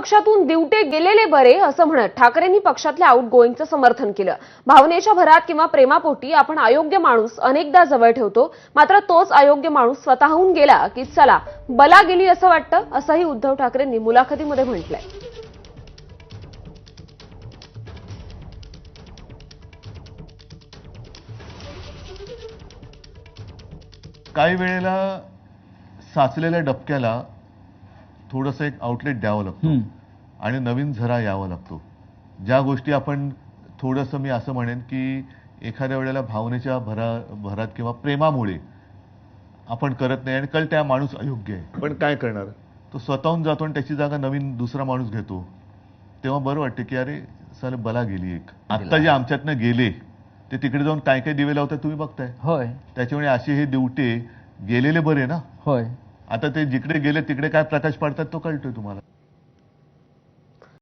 पक्षातून दिवटे गेलेले बरे असं म्हणत ठाकरेंनी पक्षातल्या आउट गोईंगचं समर्थन केलं. भावनेच्या भरात किंवा प्रेमापोटी आपण अयोग्य माणूस अनेकदा जवळ ठेवतो मात्र तोच अयोग्य माणूस स्वतःहून गेला की चला बला गेली असं वाटतं असंही उद्धव ठाकरेंनी मुलाखतीमध्ये म्हटलंय. काही वेळेला साचलेल्या डबक्याला थोडंसं एक आउटलेट द्यावं लागतं. आणि नवीन झरा यावा लागतो. ज्या गोष्टी आपण थोडंसं मी असं म्हणेन की एखाद्या वेळेला भावनेच्या भरा भरात किंवा प्रेमामुळे आपण करत नाही आणि कळ त्या माणूस अयोग्य आहे. पण काय करणार? तो स्वतःहून जातो आणि त्याची जागा नवीन दुसरा माणूस घेतो. तेव्हा बरं वाटतं की अरे साले बला गेली एक. आत्ता जे आमच्यातनं गेले ते तिकडे जाऊन काय काय दिवे लावतात तुम्ही बघताय. होय. त्याच्यामुळे असे हे दिवटे गेलेले बरे ना? होय. आता ते जिकडे गेले तिकडे काय प्रकाश पडतात तो कळतोय तुम्हाला.